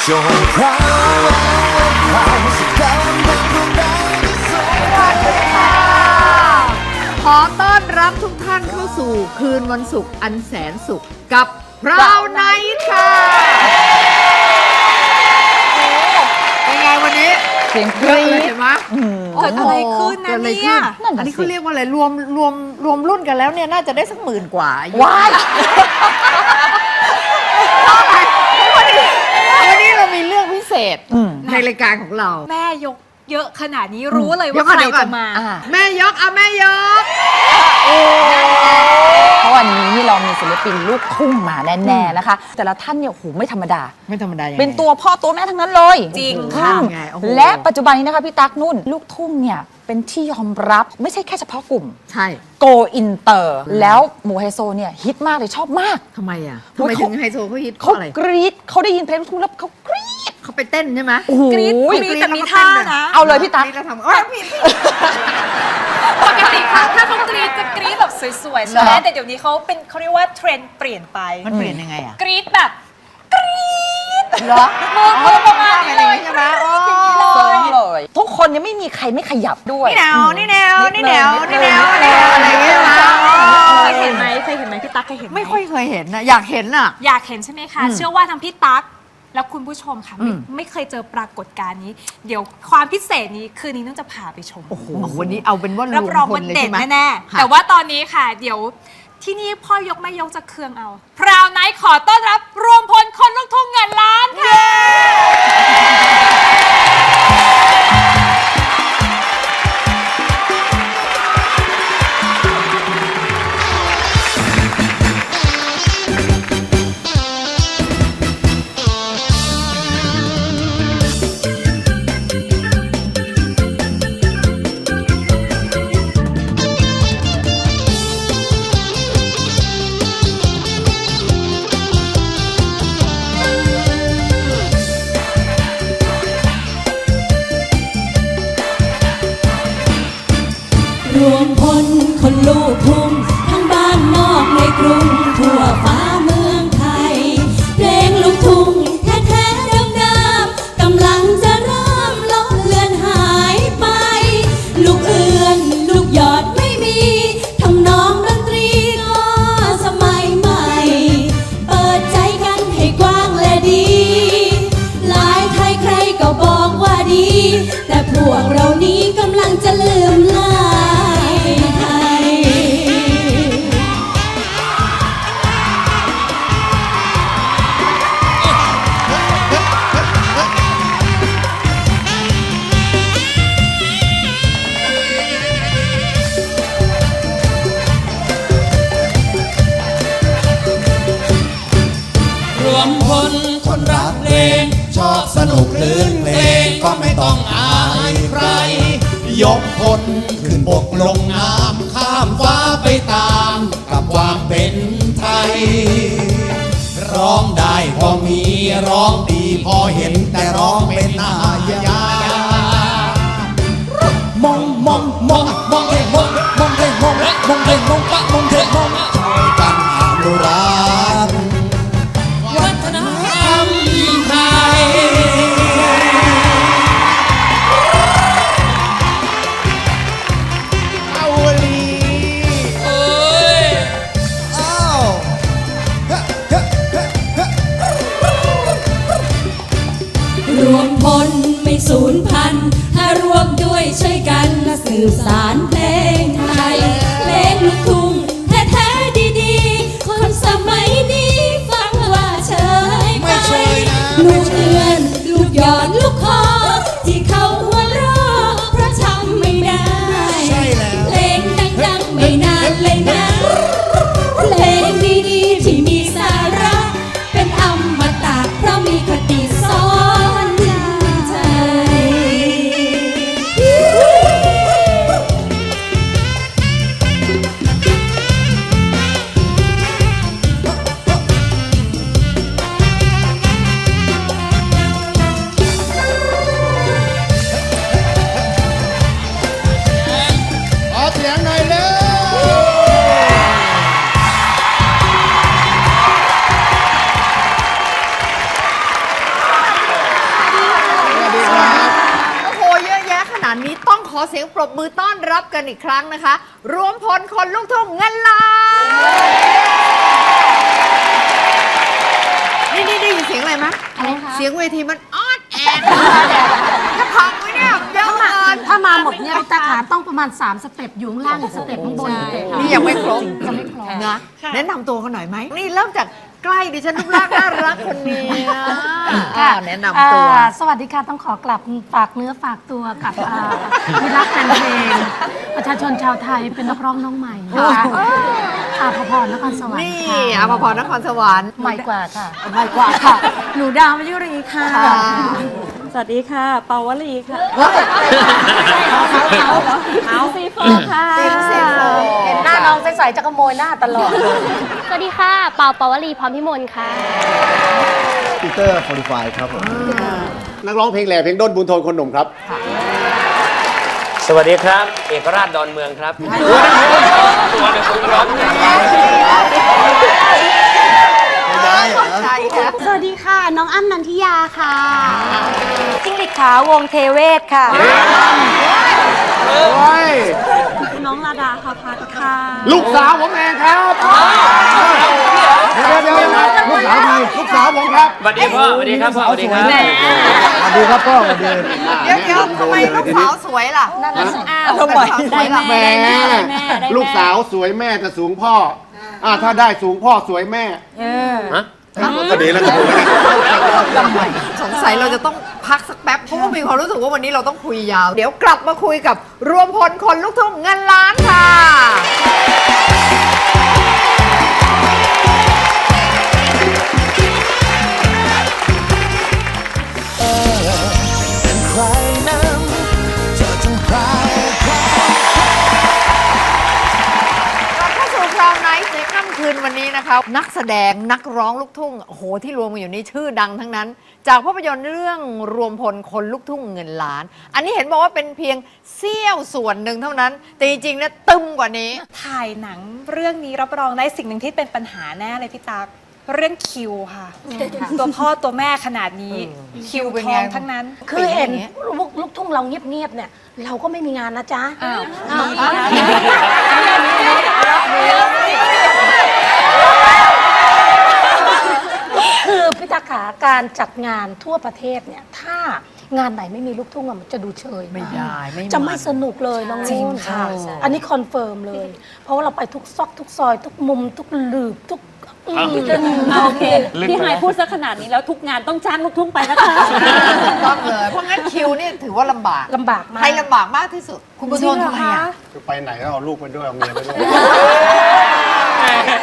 ก็จงพราวพราวสักการดังดวงดาวที่สวย ขอต้อนรับทุกท่านเข้าสู่คืนวันศุกร์อันแสนสุขกับพราวไนท์ค่ะเป็นไงวันนี้เสียงกเยอะรี๊เลยด เห็นไหมเกิดอะไรขึ้นนะกิดอะไรเนี่ยขึ้อันนี้เขาเรียกว่าอะไรรวมรวมรวมรุ่นกันแล้วเนี่ยน่าจะได้สักหมื่นกว่าว้ายวันนี้เรามีเรื่องพิเศ ษ อืม ในรายการของเราแม่ยกเยอะขนาดนี้รู้เลยเดี๋ว่ายวก่อนใครเดี๋ยวก่อนจะมา อ่า แม่ยกเอาแม่ยก เพราะวันนี้เรามีศิลปินลูกทุ่งมาแน่ๆนะคะ แต่ละท่านเนี่ยโอ้โหไม่ธรรมดา ไม่ธรรมดายังไง เป็นตัวพ่อตัวแม่ทั้งนั้นเลยจริงอืมค่ะ ไงโอ้โห และปัจจุบันนี้นะคะพี่ตั๊กนุ่น ลูกทุ่งเนี่ย เป็นที่ยอมรับไม่ใช่แค่เฉพาะกลุ่ม ใช่โกอินเตอร์ แล้วหมูไฮโซเนี่ยฮิตมากเลยชอบมาก ทำไมอะโอ้ทำไมยถึเขางไฮโซเขาฮิตเพเขาราะอะไร กรี๊ดเขาได้ยินเพลงลูกทุ่งแล้วเขากรี๊ด เขาไปเต้นใช่ไหมโอ้โหกรี๊ดกรี๊ดแต่มีท่านะเอาเลยพี่ตั๊กนี่เราทำเอ้ยผิดปกติค่ะถ้าเขากรี๊ดจะกรี๊ดแบบสวยๆใช่ไหมเหรอแต่เดี๋ยวนี้เขาเป็นเขาเรียกว่าเทรนด์เปลี่ยนไปมันเปลี่ยนยังไงอะกรี๊ดแบบกรี๊ดเหรอมือมือประมาณนี้เลยใช่ไหมโอ้ซ้อมเลย ทุกคนยังไม่มีใครไม่ขยับด้วยนี่แนวนี่แนวนินี่ดแนนึงวนินี่ดแนนึงวนี่แนวอะไรอย่างเงี้ยนะเคยเห็นไหมเคยเห็นไหมพี่ตั๊กเคยเห็นหไม่ค่อยเคยเห็นนะอยากเห็นอะอยากเห็นใช่ไหมคะอืมเชื่อว่าทั้งพี่ตั๊ก และคุณผู้ชมค่ะไม่อืมไม่เคยเจอปรากฏการณ์นี้ เดี๋ยวความพิเศษนี้คืนนี้ต้องจะพาไปชม โอ้โหวันนี้เอาเป็นว่ารรับวมรองพว่าลเลยเด็ใช่ดไหม แน่ค่ะๆแต่ว่าตอนนี้ค่ะ เดี๋ยวที่นี่พ่อยกแม่ยกจะเคืองเอา พราวไนท์ขอต้อนรับรวมพลคนลูกทุ่งเงินล้านค่ะ วมพลคนรักเพลง ชอบสนุกลื่นเพลงก็ไม่ต้องอายใคร ยกพลขึ้นบกลงน้ำข้ามฟ้าไปตามกับความเป็นไทย ร้องได้พอมีร้องดีพอเห็นแต่ร้องเป็นนายามองมองมองมองให้มองมองให้มองมองให้มองปะมองให้ม แอนรับกันอีกครั้งนะคะ รวมพลคนลูกทุ่งเงินล้านนี่นี่ได้ยินเสียงอะไรไหมอะไรคะ เสียงเวทีมันออดแอดจะพังไหมเนี่ยเยอะเกินถ้ามาหมดเนี่ยพี่ตาขาต้องประมาณ 3 สเต็ปอยู่ข้างล่างสเต็ปข้างบนนี่ยังไม่ครบยังไม่ครบนะแนะนำตัวกันหน่อยไหมนี่เริ่มจาก ใกล้ดิฉันรูปร่างน่ารักคนนี้อ่าแนะนำตัว อ่าสวัสดีค่ะต้องขอกลับฝากเนื้อฝากตัวกับอ่ามิตรรักแฟนเพลง ประชาชนชาวไทยเป็นนักร้องน้องใหม่นะคะอาภพรนครสวรรค์นี่ค่ะอาภพรนครสวรรค์ใหม่กว่าค่ะ ใหม่กว่าค่ะ หนูดาวมายุรีค่ะ ค่ะ สวัสดีค่ะ เปาวลีค่ะเอาซีโฟค่ะ เห็นหน้าน้องใสๆจะขโมยหน้าตลอด สวัสดีค่ะ เปาเปาวลีพร้อมพิมลค่ะ ปีเตอร์ฟอริฟายครับผม นักร้องเพลงแหล่เพลงด้นบุญโทนคนหนุ่มครับ สวัสดีครับ เอกราชดอนเมืองครับตัวหนึ่งคุณร้อง ใช่ค่ะสวัสดีค่ะ น้องอ้ำนันทิยาค่ะจิ้งหรีดขาววงเทเวศค่ะน้องลาดาค่ะพัดค่ะลูกสาวผมเองครับเดี๋ยวเดี๋ยวเดี๋ยวลูกสาวใครลูกสาวผมครับสวัสดีพ่อสวัสดีครับพ่อสวัสดีครับสวัสดีครับพ่อสวัสดีเดี๋ยวเดี๋ยวทำไมลูกสาวสวยล่ะอ้าวลูกสาวสวยล่ะแหมลูกสาวสวยแม่แต่สูงพ่อ อ่าถ้าได้สูงพ่อสวยแม่ฮะก็ดีแล้วก็ถูกแล้วสงสัยเราจะต้องพักสักแป๊บเพราะว่ามีความรู้สึกว่าวันนี้เราต้องคุยยาว เดี๋ยวกลับมาคุยกับรวมพลคนลูกทุ่งเงินล้านค่ะ นวันนี้นะคะนักแสดงนักร้องลูกทุ่งโอ้โหที่รวมกันอยู่นี่ชื่อดังทั้งนั้น จากภาพยนตร์เรื่องรวมพลคนลูกทุ่งเงินล้าน อันนี้เห็นบอกว่าเป็นเพียงเสี้ยวส่วนหนึ่งเท่านั้น แต่จริงๆเนี่ยตึมกว่านี้ ถ่ายหนังเรื่องนี้รับรองได้สิ่งหนึ่งที่เป็นปัญหาแน่เลยพี่ตั๊กเรื่องคิวค่ะ ตัวพ่อตัวแม่ขนาดนี้ คิวเป็นทไงองทั้งนั้น คือเห็นป็ย่างงี้ยลูกลูกทุ่งเราเงียบๆเนี่ย เราก็ไม่มีงานนะจ๊ะอ้าว คือพิตาขาการจัดงานทั่วประเทศเนี่ยถ้างานไหนไม่มีลูกทุ่งอะมันจะดูเชยไม่ได้ไม่มันจะไม่สนุกเลยน้องจริงนุ่นค่ะอันนี้คอนเฟิร์มเลย เพราะว่าเราไปทุกซอกทุกซอย ทุกมุม ทุกหลืบทุกอืม โอเคพี่ไฮายพูดซะขนาดนี้แล้วทุกงานต้องจ้างลูกทุ่งไปนะคะ ถูกต้องเลยเพราะงั้นคิวนี่ถือว่าลำบากลำบากมาก ใครลำบากมากที่สุด คุณบุญทนทำไมอะจะไปไหนก็เอาลูกไปด้วยเอาเมียไปด้วย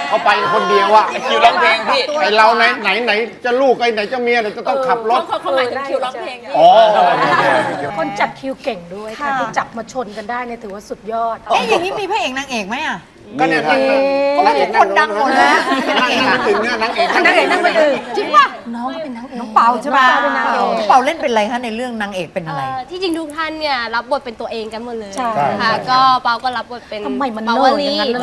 เขาไปคนเดียวอะคิวร้องเพลงพี่ไอเราไหนไหนไหนจะลูกไอไหนจะเมียไหนจะต้องขับรถเขาเขาหมายถึงคิวร้องเพลงอ๋อคนจัดคิวเก่งด้วยค่ะค่ะที่จับมาชนกันได้เนี่ยถือว่าสุดยอดเอ๊ะอย่างนี้มีพระเอกนางเอกไหมอะ ก็เนี่ยทางเพราะว่าทุกคนดังหมดแล้วเป็นนางเอกนั่อะงถึงเนี่ยนางเอกนางเอกนั่งคนอื่นจริงป่ะน้องเป็นนางเอกน้องเปาใช่ไหมน้องเปาเป็นนางเอกน้องเปาเล่นเป็นอะไรคะในเรื่องนางเอกเป็นอะไรเอ่อที่จริงทุกท่านเนี่ยรับบทเป็นตัวเองกันหมดเลยใช่ค่ะ ก็เปาก็รับบทเป็นทำไมมันเปาโน่วอลีย่างนั้นนะ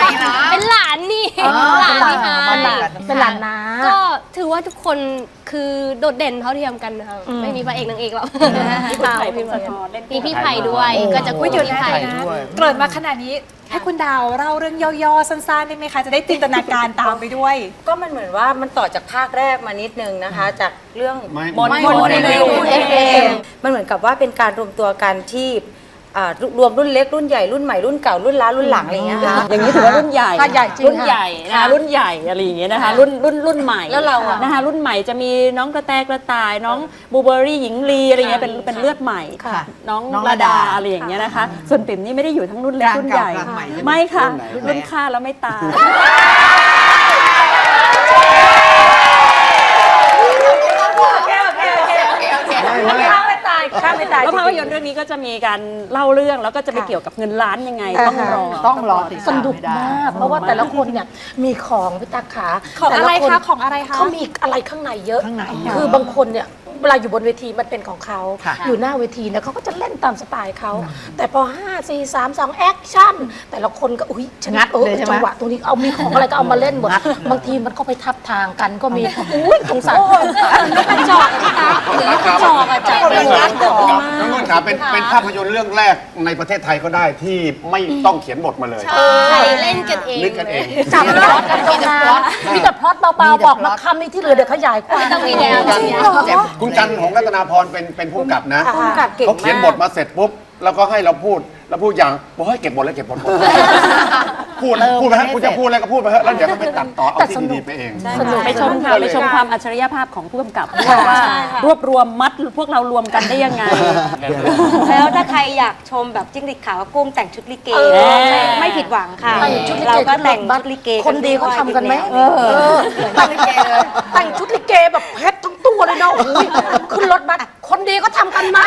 ไม่นะเป็นหลานนี่อ๋อหลานพี่ฮาเป็นหลานเป็นหลานน้าก็ถือว่าทุกคนคือโดดเด่นเท่าเทียมกันนะคะไม่มีพระเอกนางเอกหรอกพี่ไผ่พงศธรเล่นมีพี่ไผ่ด้วยโอ้ก็จะคุยเดี๋ยวพี่นะไผ่เดี๋ยวนะเกริดมาขนาดนี้ ให้คุณดาวเล่าเรื่องย่อๆสั้นๆได้ไหมคะ จะได้จินตนาการตามไปด้วย ก็มันเหมือนว่ามันต่อจากภาคแรกมานิดนึงนะคะ จากเรื่องไม่บนไม่บนบนในในรูรูเอฟเอ็มมันเหมือนกับว่าเป็นการรวมตัวกันที่ อ่ารวมรุ่นเล็กรุ่นใหญ่รุ่นใหม่รุ่นเก่ารุ่นล้ารุ่นหลังอะไรอย่างเงี้ยค่ะ อย่างนี้ถือว่ารุ่นใหญ่ค่ะใหญ่จริงรุ่นค่ะใหญ่นะคะค่ะรุ่นใหญ่อะไรอย่างเงี้ยนะคะรุ่นรุ่นรุ่นใหม่แล้วเราอะนะคะรุ่นใหม่จะมีน้องกระแตกระต่ายน้องบูเบอรี่หญิงลีอะไรเงี้ยเป็นเป็นเลือดใหม่ค่ะน้องน้องระระดาดาอะไรอย่างเงี้ยนะคะ ส่วนปิ่มนี่ไม่ได้อยู่ทั้งรุ่นเล็กกลางรุ่นใหญ่ กลางใหม่ใช่ไหมไม่ค่ะรุ่นไหนรุ่นค่าแล้วไม่ตาย ข้ามไปตายข้ามไปตายแล้วภาพยนตร์เรื่องนี้ก็จะมีการเล่าเรื่องแล้วก็จะไปเกี่ยวกับเงินล้านยังไง ต้องรอ ต้องรอติดสตามนุกให้ได้ มากเพราะว่าแต่ละคนเนี่ยมีของพิตาขาของแต่อะลไรนคะของอะไรคะ เขามีอะไรข้างในเยอะ ข้างในเยอะคือบางคนเนี่ย เวลาอยู่บนเวทีมันเป็นของเขา ค่ะอยู่หน้าเวทีเนี่ยเขาก็จะเล่นตามสไตล์เขา แต่พอ 5 4 3 2แอคชั่น แต่ละคนก็อุ้ยฉันงัดเออเลยใช่ไหมจังหวะตรงนี้เอามีของอะไรก็เอามาเล่นหมดบางทีมันก็ไปทับทางกันก็มีอุ้ยสงสารกระจอกอะพี่ตั๊กหรือกระจอกอะจับเป็นร้านของน้องนุ่นขาเป็นเป็นภาพยนตร์เรื่องแรกในประเทศไทยก็ได้ที่ไม่ต้องเขียนบทมาเลยใช่เล่นกันเองนึกกันเอง จับพล็อตกันตรงนั้นมีแต่พล็อตเบาๆบอกมาคำนี้ที่เหลือเดี๋ยวขยายความไม่ต้องมีแนวจริงเหรอคุณจันทร์ของรัตนาพรเป็นเป็นผู้กำกับนะผู้กำกับเก่งเขาเขียนมากบทมาเสร็จปุ๊บแล้วก็ให้เราพูดแล้วพูดอย่างบอกให้เก็บบทแล้วเก็บบท พูดพูดไปฮะคุณจะพูดอะไรก็พูดไปฮะแล้วเดี๋ยวก็ไปตัดต่อเอาที่ดีๆไปเองไปชมค่ะไปชมความอัจฉริยภาพของผู้กำกับด้วยว่า รวบรวมมัดพวกเรารวมกันได้ยังไง แล้วถ้าใครอยากชมแบบจิ้งหรีดขาวกับกุ้งแต่งชุดลิเกเออไม่ไม่ผิดหวังค่ะแต่งชุดลิเกเราก็แต่งชุดลิเกคนดีเขาทำกันไหมเออเออแต่งลิเกเลยแต่งชุดลิเกแบบเพชรทั้งตัวเลยเนาะโอ้โหขึ้นรถบัสคนดีก็ทำกันไหม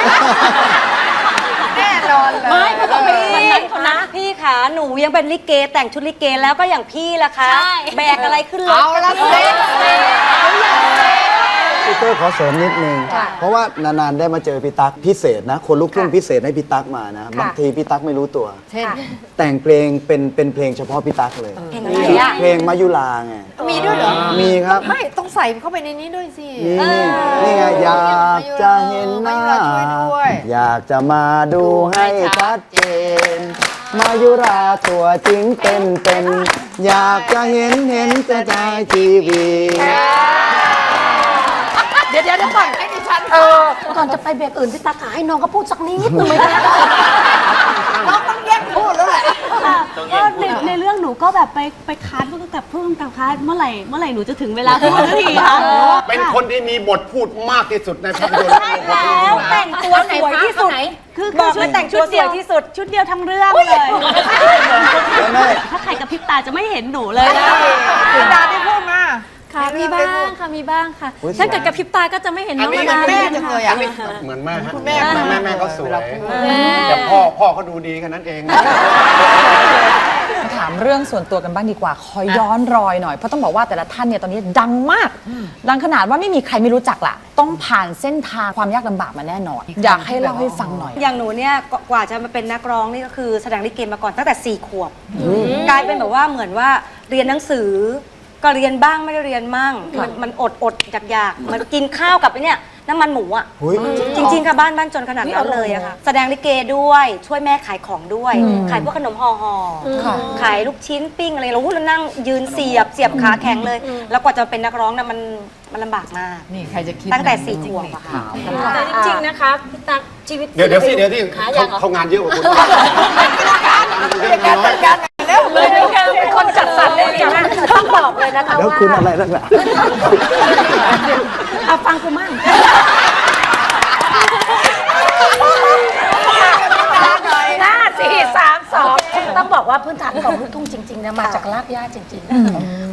แน่นอนเลย ไม่เพราะว่าวันนั้นคนนั้นพี่ขาหนูยังเป็นลิเกแต่งชุดลิเกแล้วก็อย่างพี่ล่ะคะ ใช่ แบกอะไรขึ้นรถเอาละเซ็ต พี่เต้ยขอเสริมนิดนึง เพราะว่านานๆได้มาเจอพี่ตั๊กพิเศษนะ คนลูกทุ่งพิเศษให้พี่ตั๊กมานะ บางทีพี่ตั๊กไม่รู้ตัว เช่น แต่งเพลงเป็นเป็นเพลงเฉพาะพี่ตั๊กเลย เพลงอะไรอะ เพลงมายุลาไง มีด้วยเหรอ มีครับ ไม่ ต้องใส่เข้าไปในนี้ด้วยสิ นี่นี่นี่ไงอยากจะเห็นหน้ามายุราช่วยด้วยอยากจะมาดูให้ชัดเจน มายุราตัวจริงเป็นเป็น อยากจะเห็นเห็นจะได้ทีวีเดี๋ยวเดี๋ยวเดี๋ยวก่อนให้ดิฉันเออก่อนจะไปเบรกอื่นพี่ตาขาให้น้องก็พูดสักนิดหนึงไหมคะน้องต้องแยกพูดแล้วแหละก็ในในเรื่องหนูก็แบบไปไปคัดผู้กำกับผู้กำกับคัดเมื่อไหร่เมื่อไหร่หนูจะถึงเวลาพูดสักทีคะเป็นคนที่มีบทพูดมากที่สุดในภาพยนตร์แล้วแต่งตัวสวยที่สุดคือบอกชุเลดยแต่งตัวสวยที่สุด ชุดเดียวทั้งเรื่องเลยไม่ถ้าใครกับพริบตาจะไม่เห็นหนูเลยนะคุณดาได้พูดมา ค่ะ มีบ้างค่ะ มีบ้างค่ะ อุ๊ยถ้าเกิดกับพริบตาก็จะไม่เห็นน้องอันนี้นาแม่จังเลยอะ เหมือนแม่ฮะคุณแม่แม่แม่เขาสวยแต่พ่อพ่อเขาดูดีแค่นั้นเอง ถามเรื่องส่วนตัวกันบ้างดีกว่า ขอย้อนรอยหน่อย เพราะต้องบอกว่าแต่ละท่านเนี่ยตอนนี้ดังมาก ดังขนาดว่าไม่มีใครไม่รู้จักล่ะ ต้องผ่านเส้นทางความยากลำบากมาแน่นอน อยากให้เล่าให้ฟังหน่อย อย่างหนูเนี่ยกกว่าจะมาเป็นนักร้องนี่ก็คือแสดงลิเกมาก่อนตั้งแต่ 4 ขวบ กลายเป็นแบบว่าเหมือนว่าเรียนหนังสือ ก็เรียนบ้างไม่ได้เรียนมั่งมันมันอดอดอยากอยากๆมันกินข้าวกับไอ้เนี่ยน้ำมันหมูอะหุ้ยจริงๆ ค่ะบ้านบ้านจนขนาดนั้นเลยอะค่ะ แสดงลิเกด้วยช่วยแม่ขายของด้วยขายพวกขนมห่อห่อๆค่ะ ขายลูกชิ้นปิ้งอะไรเราเรานั่งยืนเสียบเสียบขาแข็งเลย แล้วกว่าจะเป็นนักร้องนะมันมันลำบากมาก นี่ใครจะคิดตั้งแต่นะสี่ขวบอะค่ะ แต่จริงๆนะคะพี่ตั๊กชีวิตเดี๋ยวเดี๋ยวสิเดี๋ยวที่หาอเขาย่างเหรอ เขางานเยอะกว่าคุณ เป็นคนจัดสรรเลยจ้ะต้องบอกเลยนะคะแล้วว่าคุณอะไรนักหนาเอาฟังกูมั่งห้าสี่สามสองต้องบอกว่าพื้นฐานของลูกทุ่งจริงๆเนี่ยมาจากรากหญ้าจริงๆนะ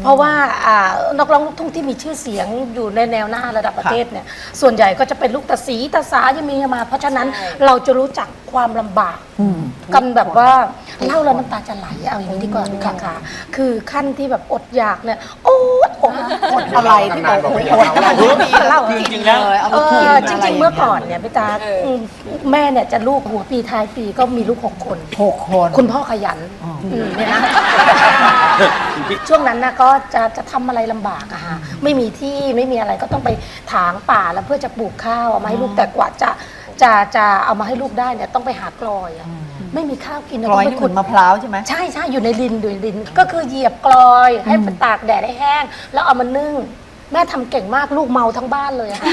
เพราะว่าอ่านักร้องลูกทุ่งที่มีชื่อเสียงอยู่ในแนวหน้าระดับประเทศเนี่ยส่วนใหญ่ก็จะเป็นลูกตาสีตาสายังมีมา เพราะฉะนั้นเราจะรู้จักความลำบากกันแบบว่า เล่าแล้วน้ำตาจะไหลเอาอย่างนี้ดีกว่าค่ะค่ะคือขั้นที่แบบอดอยากเนี่ยโอ๊ยอดอดอะไรที่บอกโอ้โหอดอะไรมีเล่าจริงๆเลยเอาเอมากินอจริง ๆ เมื่อก่อนเนี่ยพี่ตาอืมแม่เนี่ยจะลูกหัวปีท้ายปีก็มีลูกหกคนหกคน คุณพ่อขยันมเนี่ยนะช่วงนั้นนะก็จะจะทำอะไรลำบากอะฮะไม่มีที่ไม่มีอะไรก็ต้องไปถางป่าแล้วเพื่อจะปลูกข้าวเอามาให้ลูกแต่กว่าจะจะจะเอามาให้ลูกได้เนี่ยต้องไปหากลอยอะ ไม่มีข้าวกินกลอยต้งนี่ไปเหมือนมะพร้าวใช่ไหมใช่ใช่อยู่ในดินอยู่ในดิน ก็คือเหยียบกลอย ให้มันตากแดดให้แห้ง แล้วเอามานึ่ง แม่ทำเก่งมากลูกเมาทั้งบ้านเลยอะค่ะ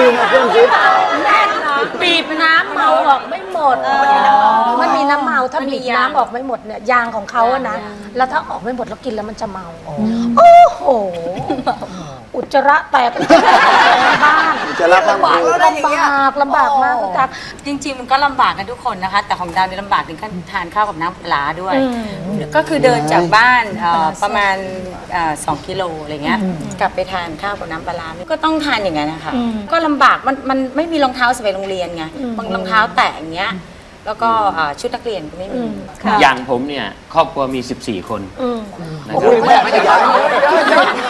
ลืมเอาเครื่องคิดแม่บีบน้ำเมาออกไม่หมดมันมีน้ำเมาถ้าบีบน้ำออกไม่หมดเนี่ยยางของเขาอะนะ แล้วถ้าออกไม่หมดแล้วกินแล้วมันจะเมา โอ้โห อุจจาระแตกอุจจาระแตกในบ้านจะรับฟังดูลำบากลำบากมากพี่ตั๊กจริง ๆ มันก็ลำบากกันทุกคนนะคะ แต่ของดาวนี่ลำบากถึงขั้นทานข้าวกับน้ำปลาร้าด้วย ก็คือเดินจากบ้านเอ่อประมาณเอ่อสองกิโลอะไรเงี้ยกลับไปทานข้าวกับน้ำปลาร้าก็ต้องทานอย่างนั้นนะคะก็ลำบากมันมันไม่มีรองเท้าใส่ไปโรงเรียนไงบางรองเท้าแตะอย่างเงี้ยแล้วก็เอ่อชุดนักเรียนก็ไม่มีอย่างผมเนี่ย ครอบครัวมี 14 คนนะโอ้คโหรับแม่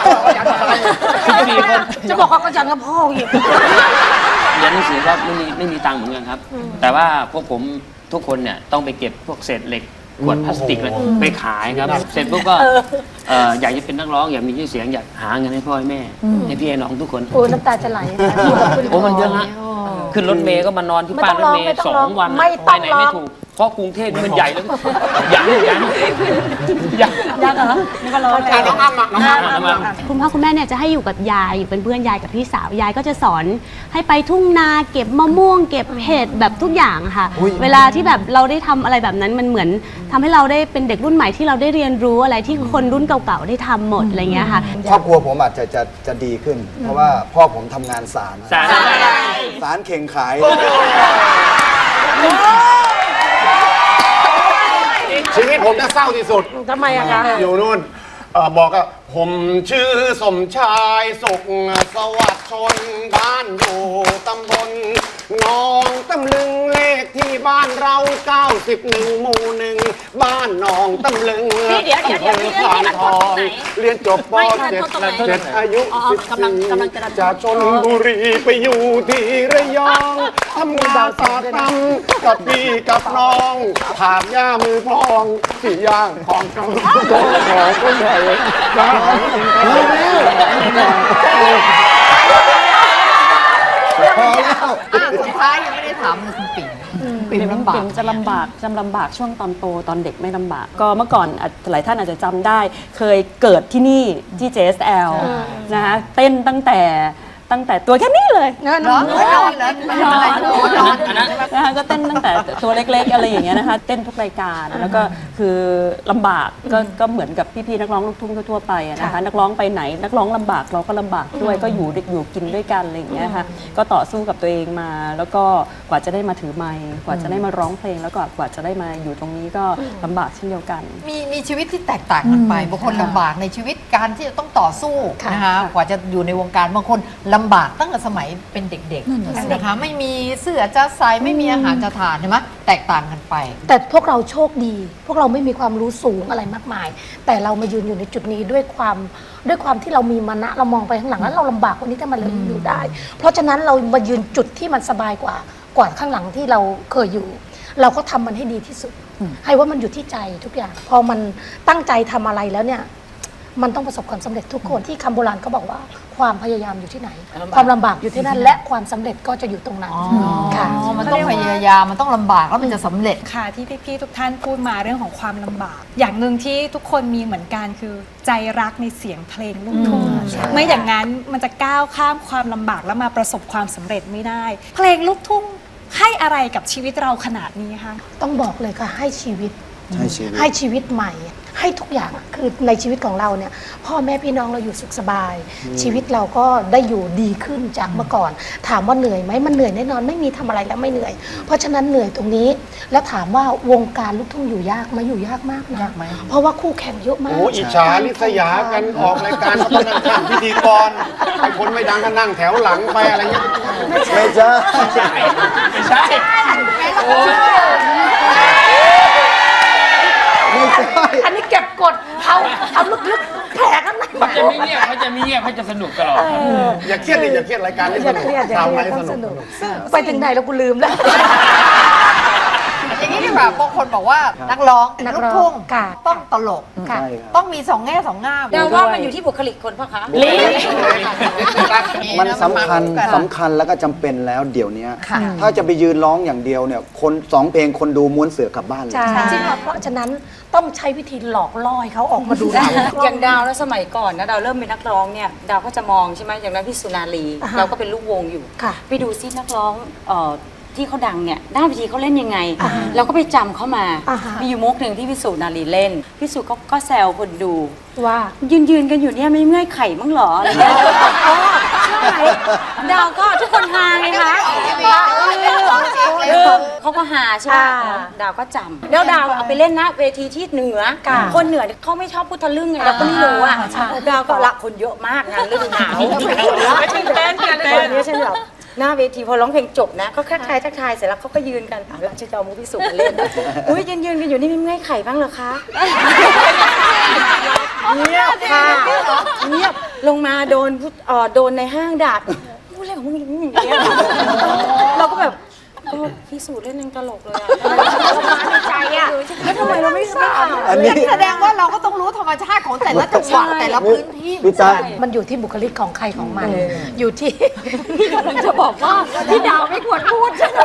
ข ยัน14คน จะบอกว่าก็ยังกับพ่ออีก เรียนหนังสือก็ไม่มีไม่มีตังค์เหมือนกันครับ แต่ว่าพวกผมทุกคนเนี่ยต้องไปเก็บพวกเศษเหล็กขวดพลาสติกเลยไปขายครับ เสร็จปุ๊บก็เอ่ออยากจะเป็นนักร้องอยากมีชื่อเสียงอยากหาเงินให้พ่อให้แม่ ให้พี่ให้น้องทุกคนโอ้ยน้ำตาจะไหลโอ้มันเยอะฮะขึ้นรถเมย์ก็มานอนที่ไม่ป้ายต้รองถเมร้องไม่ย์ต้องสอร้องงวันไม่ไปต้องไหนร้อง ไม่ถูกเพราะกรุงเทพนี่มันใหญ่แล้ว ยังยังยัง ยังเหรอนี่ก็ร้องอะน้องอ้ำอะน้องอ้ำน้ำมันคุณพ่อคุณแม่เนี่ยจะให้อยู่กับยายอยู่เป็นเพื่อนยายกับพี่สาวยายก็จะสอนให้ไปทุ่งนาเก็บมะม่วง เก็บเห็ดแบบทุกอย่างอะค่ะ เวลาที่แบบเราได้ทำอะไรแบบนั้นมันเหมือนทำให้เราได้เป็นเด็กรุ่นใหม่ที่เราได้เรียนรู้อะไรที่คนรุ่นเก่าๆได้ทำหมดอะไรเงี้ยค่ะครอบครัวผมอาจจะจะจะดีขึ้น เพราะว่าพ่อผมทำงานศาลสารศาลเข่งขายชีวิต ผมจะเศร้าที่สุด ทำไมอะคะ อยู่นู่นเอ่อบอกว่าผมชื่อสมชายสุขสวัสดิ์ชนบ้านอยู่ตำบล หนองตำลึงเลขที่บ้านเรา 91หมู่หนึ่งบ้านหนองตำลึงพี่เดี๋ยวเดี๋ยวเดี๋ยวอำภอพี่พานทองเรียนที่ไหนเรียนจบป ไม่เจ็ดตรงไหนเจ็ดอายุอ๋อสิบกำลังสี่กำลังจะจากชนบุรีไปอยู่ที่ระยองทำงานสาดตำกับพี่กับน้องถากย่ามือพองสี่ย่างของกำลังโตขอก็ใหญ่ได้ พอแล้วอะสุดท้ายยังไม่ได้ถามเลยคุณปิ่นปิ่นลำบาก ปิ่มจะลำบากจำลำบากช่วงตอนโตตอนเด็กไม่ลำบาก ก็เมื่อก่อนอาจหลายท่านอาจจะจำได้ เคยเกิดที่นี่ที่ JSL นะคะเต้นตั้งแต่ ตั้งแต่ตัวแค่นี้เลยเหรอไม่นอนเหรอไม่นอนอะไรนอนนอนนะคะก็เต้นตั้งแต่ตัวเล็กๆอะไรอย่างเงี้ยนะคะเต้นทุกรายการแล้วก็คือลำบากก็ก็เหมือนกับพี่ๆนักร้องลูกทุ่งทั่วๆไปอะนะคะนักร้องไปไหนนักร้องลำบากเราก็ลำบากด้วยก็อยู่อยู่กินด้วยกันอะไรอย่างเงี้ยค่ะก็ต่อสู้กับตัวเองมา แล้วก็กว่าจะได้มาถือไมค์กว่าจะได้มาร้องเพลงแล้วก็กว่าจะได้มาอยู่ตรงนี้ก็ลำบากเช่นเดียวกัน มีมีชีวิตที่แตกต่างกันไปบางคนลำบากในชีวิตการที่จะต้องต่อสู้นะคะกว่าจะอยู่ในวงการบางคนลำบากตั้งแต่สมัยเป็นเด็กๆนะคะไม่มีเสื้อจะใส่ไม่มีอาหารจะทานใช่ไหมแตกต่างกันไป แต่พวกเราโชคดี พวกเราไม่มีความรู้สูงอะไรมากมาย แต่เรามายืนอยู่ในจุดนี้ด้วยความด้วยความที่เรามีมานะเรามองไปข้างหลังแล้วเราลำบากกว่านี้ถ้ามันเลยอยู่ได้ เพราะฉะนั้นเรามายืนจุดที่มันสบายกว่ากว่าข้างหลังที่เราเคยอยู่ เราก็ทำมันให้ดีที่สุด ให้ว่ามันอยู่ที่ใจทุกอย่าง พอมันตั้งใจทำอะไรแล้วเนี่ย มันต้องประสบความสำเร็จทุกคนที่คำโบราณก็บอกว่าความพยายามอยู่ที่ไหน ความลำบากอยู่ที่นั่น และความสำเร็จก็จะอยู่ตรงนั้นค่ะอ๋อมันต้องพยายามมันต้องลำบากแล้วมันจะสำเร็จค่ะ ที่พี่ๆทุกท่านพูดมาเรื่องของความลำบาก อย่างหนึ่งที่ทุกคนมีเหมือนกันคือใจรักในเสียงเพลงลูกทุ่งไม่อย่างนั้นมันจะก้าวข้ามความลำบากแล้วมาประสบความสำเร็จไม่ได้ เพลงลูกทุ่งให้อะไรกับชีวิตเราขนาดนี้คะต้องบอกเลยค่ะให้ชีวิต ให้ชีวิตให้ชีวิตใหม่ ให้ทุกอย่างอะคือในชีวิตของเราเนี่ย พ่อแม่พี่น้องเราอยู่สุขสบาย ชีวิตเราก็ได้อยู่ดีขึ้นจากเมื่อก่อน ถามว่าเหนื่อยไหมมันเหนื่อยแน่นอนไม่มีทำอะไรแล้วไม่เหนื่อย เพราะฉะนั้นเหนื่อยตรงนี้ แล้วถามว่าวงการลูกทุ่งอยู่ยากไหมอยู่ยากมากนะยากไหมเพราะว่าคู่แข่งเยอะมากโอ้อิจฉาลิษยากันออกรายการก็ต้องนั่งข้างพิธีกรไอ้คนไม่ดังก็นั่งแถวหลังไปอะไรเงี้ยไม่ใช่ไม่ใช่ไม่ใช่ ไม่ใช่ อันนี้ เก็บกดเอาเอาลึกๆแผลข้างในเขาจะไม่เงียบเขาจะไม่เงียบเขาจะสนุกตลอดอย่าเครียดดิอย่าเครียดรายการนี้อสย่านุกเครียดอย่าทำเครีอะไรยดสต้องสนุนุกก ไปถึงไหนแล้วกูลืมแล้ว อย่างนี้ดีกว่าบางคนบอกว่านักร้องนักลูร้กองทุ่งค่ะ ต้องตลก ค่ะ ใช่ครับ ต้องมีสองแง่สองง่าม เดาว่ามันอยู่ที่บุคลิกคนพ่อคะมันสำคัญกันสำคัญแล้วก็จำเป็นแล้วเดี๋ยวนี้ค่ะ ถ้าจะไปยืนร้องอย่างเดียวเนี่ย คนสองเพลงคนดูม้วนเสือกลับบ้านเลย ใช่จริงๆเพราะฉะนั้นต้องใช้วิธีหลอกล่อให้เขาออกมาดูเรา อย่างดาวแล้วสมัยก่อนนะดาวเริ่มเป็นนักร้องเนี่ยดาวก็จะมองใช่ไหมอย่างนั้นพี่สุนารีอ่าฮะเราก็เป็นลูกวงอยู่ ค่ะ ไปดูซินักร้องเอ่อ ที่เขาดังเนี่ยหน้าเวทีเขาเล่นยังไงอ่าฮะเราก็ไปจำเขามา อ่าฮะ มีอยู่มุกหนึ่งที่พี่สุนารีเล่นพี่สุก็ก็แซวคนดู ว่า ยืนยืนๆกันอยู่เนี่ยไม่เมื่อยไข่มั้งเหรออะไรเงี้ยอ๋อใช่ดาวก็ทุกคนฮาไงคะเออเขาก็ฮาใช่ไหมอ่าดาวก็จำแล้วดาวเอาไปเล่นนะเวทีที่เหนือ ค่ะคนเหนือเนี่ยเขาไม่ชอบพูดทะลึ่งไงเราก็ไม่รู้อะใช่ ดาวก็ละคนเยอะมากงานฤดูหนาว ไม่ใช่เต้นกันเลยไม่ใช่แบบ หน้าเวทีพอร้องเพลงจบนะก็ทักทายทักทายเสร็จแล้วเขาก็ยืนกันอะแล้วจะเอามุกพิสุมาเล่นอุ้ยยืนยืนๆกันอยู่นี่ไม่เมื่อยไข่บ้างเหรอคะเงียบค่ะเงียบลงมาโดนผู้เอ่อโดนในห้างด่าพูดอะไรของมึงอย่างเงี้ยเราก็แบบ ก็พิสูจน์เล่นยังตลกเลยอะในใจอะแล้วทำไมเราไม่ทราบอันนี้ แสดงว่าเราก็ต้องรู้ธรรมชาติของแต่ละจังหวะแต่ละพื้นที่ พี่ตามันอยู่ที่บุคลิกของใครของมัน อยู่ที่ พี่กำลังจะบอกว่าพี่ดาวไม่ควรพูดใช่ไหม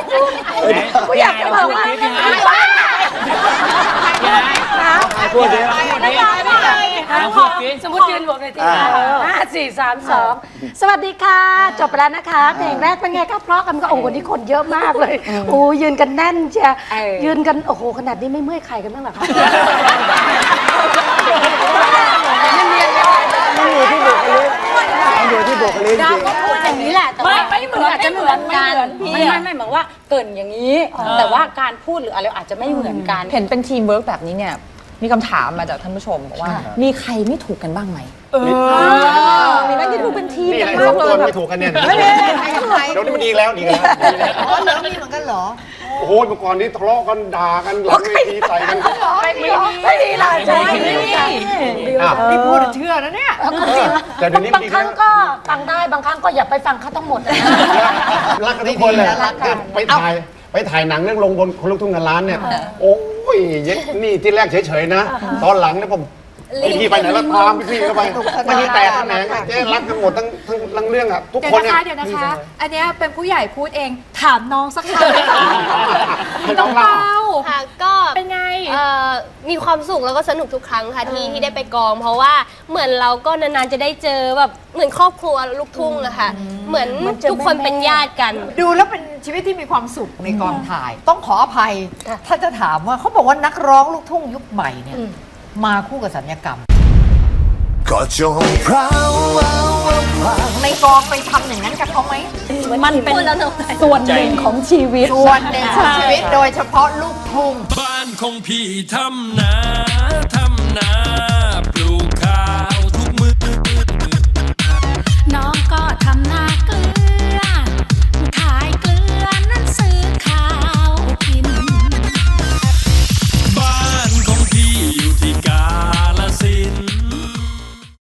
กูอยากจะบอกว่าพูดดิ สมมติยืนบวกเลยทีห้าสี่สามสองสวัสดีค่ะ จบไปแล้วนะคะ เพลงแรกเป็นไงครับเพราะกันก็โอ้โหวันนี้คนเยอะมากเลยโอ้ยืนกันแน่นเชียยืนกันโอ้โหขนาดนี้ไม่เมื่อยใครกันบ้างเหรอคะมันอยู่ที่บุคลิกมันอยู่ที่บุคลิกจดาวริงก็พูดอย่างนี้แหละแต่ว่าไม่ไม่เหมือนอาจจะไม่เหมือนกันไม่เหมือนพี่ไม่ไม่ไม่เหมือนว่าเกรินอย่างนี้ แต่ว่าการพูดหรืออะไรอาจจะไม่เหมือนกัน เห็นเป็นทีมเวิร์กแบบนี้เนี่ย มีคำถามมาจากท่านผู้ชมบอกว่า มีใครไม่ถูกกันบ้างไหมมีไหมที่ดูเป็นทีมนี่กัแหนละสมาอกงเลตัวยแบไม่บถูกกันเนี่ยใครใครเดี๋ยวนี้มันดีแล้วดีแล้วดีแล้ว อ๋อเหรอมีเหมือนกันเหรอ โอ้โหเมื่อก่อนนี้ทะเลาะกันด่ากันหลังเวทีใส่กันไม่มีไม่มีหลายใจไม่มีอะนี่พูดเชื่อนะเนี่ย แต่เดี๋ยวนี้มันบางดีครั้แล้งวก็ฟังได้บางครั้งก็อย่าไปฟังเขาทั้งหมดนะ รักกันทุกคนเลยรักกัน ไปถ่าย ไปถ่ายหนังเรื่องลงบนคนลูกทุ่งเงินล้านเนี่ย โอ้ยเย็ดนี่ที่แรกเฉยๆนะ ตอนหลังเนี่ยผม พี่ไปไหนแล้วตามพี่เข้าไปมันมีแต่แขนงอะเจ๊รักกันหมดทั้งทั้งทั้งเรื่องอะทุกเดี๋ยควนนะเนี่ย คะเดี๋ยวนะคะ อันเนี้ยเป็นผู้ใหญ่พูดเองถามน้องสักคำให้น้น้อองงเปเล่าาค่ะก็เป็นไง เอ่อมีความสุขแล้วก็สนุกทุกครั้งค่ะที่ที่ได้ไปกอง เพราะว่าเหมือนเราก็นานๆจะได้เจอแบบเหมือนครอบครัวลูกทุ่งอะค่ะ เหมือนทุกคนเป็นญาติกัน ดูแล้วเป็นชีวิตที่มีความสุขในกองถ่าย ต้องขออภัย ถ้าจะถามว่าเขาบอกว่านักร้องลูกทุ่งยุคใหม่เนี่ย มาคู่กับสัญญกรรม ก็จงพราวเอาเอาพราวในกองไปทำอย่างนั้นกับเขาไหม มันเป็นส่วนหนึ่งของชีวิต ส่วนหนึ่งของชีวิตโดยเฉพาะลูกทุ่ง บ้านของพี่ทำนา